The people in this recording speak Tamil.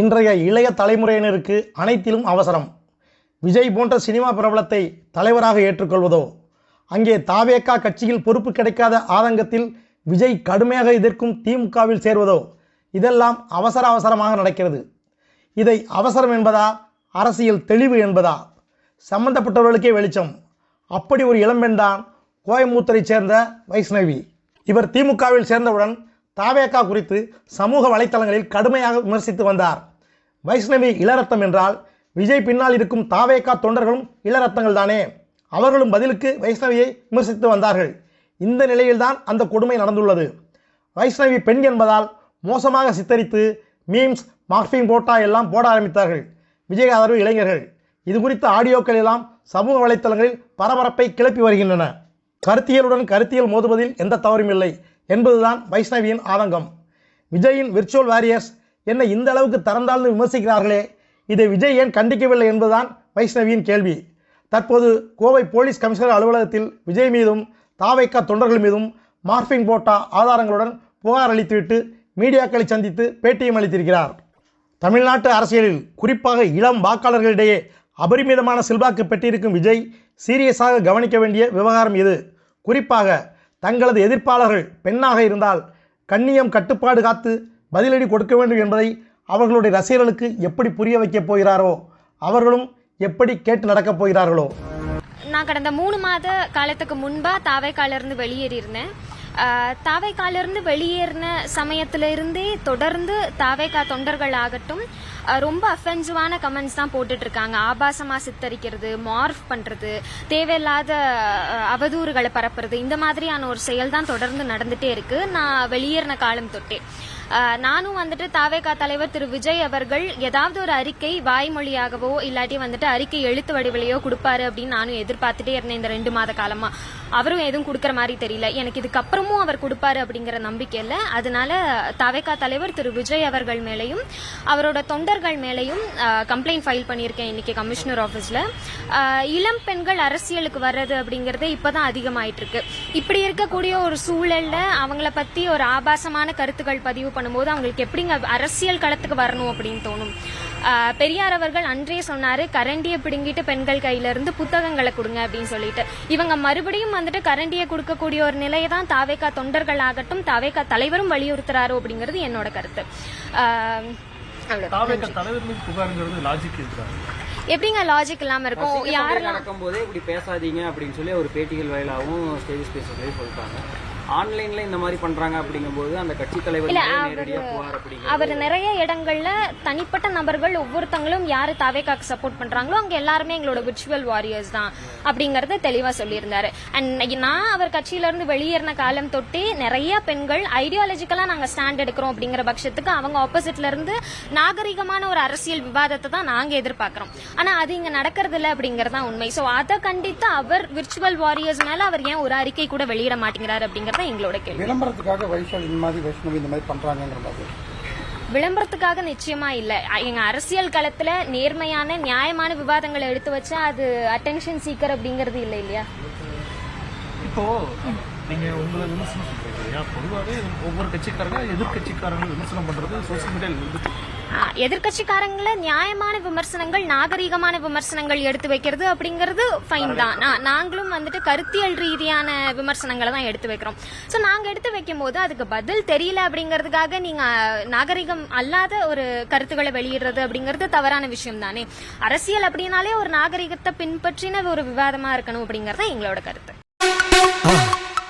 இன்றைய இளைய தலைமுறையினருக்கு அனைத்திலும் அவசரம். விஜய் போன்ற சினிமா பிரபலத்தை தலைவராக ஏற்றுக்கொள்வதோ? அங்கே தாவேக்கா கட்சியில் பொறுப்பு கிடைக்காத ஆதங்கத்தில் விஜய் கடுமையாக எதிர்க்கும் திமுகவில் சேர்வதோ? இதெல்லாம் அவசர அவசரமாக நடக்கிறது. இதை அவசரம் என்பதா? அரசியல் தெளிவு என்பதா? சம்பந்தப்பட்டவர்களுக்கே வெளிச்சம். அப்படி ஒரு இளம்பெண்தான் கோயம்புத்தூரைச் சேர்ந்த வைஷ்ணவி. இவர் திமுகவில் சேர்ந்தவுடன் தாவேக்கா குறித்து சமூக வலைத்தளங்களில் கடுமையாக விமர்சித்து வந்தார். வைஷ்ணவி இளரத்தம் என்றால் விஜய் பின்னால் இருக்கும் தாவேக்கா தொண்டர்களும் இளரத்தங்கள் தானே. அவர்களும் பதிலுக்கு வைஷ்ணவியை விமர்சித்து வந்தார்கள். இந்த நிலையில்தான் அந்த கொடுமை நடந்துள்ளது. வைஷ்ணவி பெண் என்பதால் மோசமாக சித்தரித்து மீம்ஸ் மார்பிங் போட்டா எல்லாம் போட ஆரம்பித்தார்கள். விஜய் ஆதரவு இளைஞர்கள். இது குறித்த ஆடியோக்கள் எல்லாம் சமூக வலைத்தளங்களில் பரபரப்பை கிளப்பி வருகின்றன. கருத்தியலுடன் கருத்தியல் மோதுவதில் எந்த தவறும் இல்லை என்பதுதான் வைஷ்ணவியின் ஆதங்கம். விஜயின் விர்ச்சுவல் வாரியர்ஸ் என்ன இந்த அளவுக்கு தரந்தாழ்ந்து விமர்சிக்கிறார்களே? இதை விஜய் ஏன் கண்டிக்கவில்லை என்பதுதான் வைஷ்ணவியின் கேள்வி. தற்போது கோவை போலீஸ் கமிஷனர் அலுவலகத்தில் விஜய் மீதும் தாவைக்கா தொண்டர்கள் மீதும் மார்பிங் போட்டா ஆதாரங்களுடன் புகார் அளித்துவிட்டு மீடியாக்களை சந்தித்து பேட்டியும் அளித்திருக்கிறார். தமிழ்நாட்டு அரசியலில் குறிப்பாக இளம் வாக்காளர்களிடையே அபரிமிதமான செல்வாக்கு பெற்றிருக்கும் விஜய் சீரியஸாக கவனிக்க வேண்டிய விவகாரம் இது. குறிப்பாக தங்களது எதிர்ப்பாளர்கள் பெண்ணாக இருந்தால் கண்ணியம் கட்டுப்பாடு காத்து பதிலடி கொடுக்க வேண்டும் என்பதை அவர்களுடைய ரசிகர்களுக்கு எப்படி புரிய வைக்கப் போகிறாரோ அவர்களும் எப்படி கேட்டு நடக்கப் போகிறார்களோ. நான் கடந்த மூணு மாத காலத்துக்கு முன்பா தாவைக்காலிருந்து வெளியேறியிருந்தேன். தாவைக்காலிருந்து வெளியேறின சமயத்திலிருந்தே தொடர்ந்து தாவைக்கா தொண்டர்கள் ஆகட்டும் ரொம்ப அஃபென்சிவான கமெண்ட்ஸ் தான் போட்டுட்டு இருக்காங்க ஆபாசமா சித்தரிக்கிறது மார்ஃப் பண்றது தேவையில்லாத அவதூறுகளை பரப்புறது இந்த மாதிரியான ஒரு செயல் தான் தொடர்ந்து நடந்துட்டே இருக்கு. நான் வெளியேறின காலம் தொட்டே. நானும் வந்துட்டு தாவேகா தலைவர் திரு விஜய் அவர்கள் ஏதாவது ஒரு அறிக்கை வாய்மொழியாகவோ இல்லாட்டி வந்துட்டு அறிக்கை எழுத்து வடிவிலையோ கொடுப்பாரு அப்படின்னு நானும் எதிர்பார்த்துட்டே இருந்தேன் இந்த ரெண்டு மாத காலமா. அவரும் எதுவும் கொடுக்கற மாதிரி தெரியல. எனக்கு இதுக்கப்புறமும் அவர் கொடுப்பாரு அப்படிங்கிற நம்பிக்கை இல்லை. அதனால தாவேகா தலைவர் திரு விஜய் அவர்கள் மேலையும் அவரோட தொண்டர்கள் மேலையும் கம்ப்ளைண்ட் ஃபைல் பண்ணியிருக்கேன் இன்னைக்கு கமிஷனர் ஆஃபீஸில் இளம் பெண்கள் அரசியலுக்கு வர்றது அப்படிங்கறது இப்பதான் அதிகமாயிட்டு இருக்கு. இப்படி இருக்கக்கூடிய ஒரு சூழல்ல அவங்கள பத்தி ஒரு ஆபாசமான கருத்துக்கள் பதிவு பண்ணும்போது அவங்களுக்கு எப்படிங்க அரசியல் களத்துக்கு வரணும் அப்படின்னு தோணும். பெரியார் அவர்கள் அன்றே சொன்னாரு கரண்டியை பிடுங்கிட்டு பெண்கள் கையில இருந்து புத்தகங்களை கொடுங்க அப்படின்னு சொல்லிட்டு. இவங்க மறுபடியும் வந்துட்டு கரண்டியை கொடுக்கக்கூடிய ஒரு நிலையை தான் தாவேக்கா தொண்டர்கள் ஆகட்டும் தாவேக்கா தலைவரும் வலியுறுத்துறாரோ அப்படிங்கிறது என்னோட கருத்து. எப்படிங்க லாஜிக் இல்லாம இருக்கும்? யாரெல்லாம் நடக்கும் போதே இப்படி பேசாதீங்க அப்படின்னு சொல்லி ஒரு பேட்டிகள் வாயிலாகவும் ஸ்டேஜ் ஸ்பேஸ் சொல்லிட்டாங்க. ஆன்லைன்ல இந்த மாதிரி பண்றாங்க அப்படிங்கும்போது அந்த கட்சி தலைவர் அவரு- நிறைய இடங்கள்ல தனிப்பட்ட நபர்கள் ஒவ்வொருத்தங்களும் யாரு தாவேக்காக்கு சப்போர்ட் பண்றாங்களோ அங்க எல்லாருமே எங்களோட விர்ச்சுவல் வாரியர்ஸ் தான் அப்படிங்கறத தெளிவா சொல்லியிருந்தாரு. அண்ட் நான் அவர் கட்சியில இருந்து வெளியேறின காலம் தொட்டே நிறைய பெண்கள் ஐடியாலஜிக்கலா நாங்க ஸ்டாண்ட் எடுக்கிறோம் அப்படிங்கிற பட்சத்துக்கு அவங்க ஆப்போசிட்ல இருந்து நாகரிகமான ஒரு அரசியல் விவாதத்தை தான் நாங்க எதிர்பார்க்கிறோம். ஆனா அது இங்க நடக்கிறது இல்ல அப்படிங்கறது தான் உண்மை. சோ அதை கண்டித்து அவர் விர்ச்சுவல் வாரியர்ஸ் மேல அவர் ஏன் ஒரு அறிக்கை கூட வெளியிட மாட்டேங்கிறாரு அப்படிங்கறத எங்களோட கேள்வி. விளம்பரத்துக்காக வைஷால் இந்த மாதிரி வைஷ்ணவி இந்த மாதிரி பண்றாங்கிற மாதிரி. விளம்பரத்துக்காக நிச்சயமா இல்ல. எங்க அரசியல் களத்துல நேர்மையான நியாயமான விவாதங்களை எடுத்து வச்சா அது அட்டென்ஷன் சீக்கர் அப்படிங்கறது இல்ல இல்லையா? இப்போ நீங்க உங்களை விமர்சனம் இல்லையா? பொதுவாகவே ஒவ்வொரு கட்சிக்காரங்க எதிர்கட்சிக்காரங்க விமர்சனம் பண்றது சோசியல் மீடியாவில் இருந்து. நியாயமான விமர்சனங்கள் நாகரீகமான விமர்சனங்கள் எடுத்து வைக்கிறது அப்படிங்கிறது ஃபைன் தான். நாங்களும் வந்துட்டு கருத்தியல் ரீதியான விமர்சனங்களை தான் எடுத்து வைக்கிறோம். சோ நாங்க எடுத்து வைக்கும் போது அதுக்கு பதில் தெரியல அப்படிங்கிறதுக்காக நீங்க நாகரிகம் அல்லாத ஒரு கருத்துக்களை வெளியிடுறது அப்படிங்கிறது தவறான விஷயம் தானே. அரசியல் அப்படின்னாலே ஒரு நாகரிகத்தை பின்பற்றின ஒரு விவாதமா இருக்கணும் அப்படிங்கறது எங்களோட கருத்து.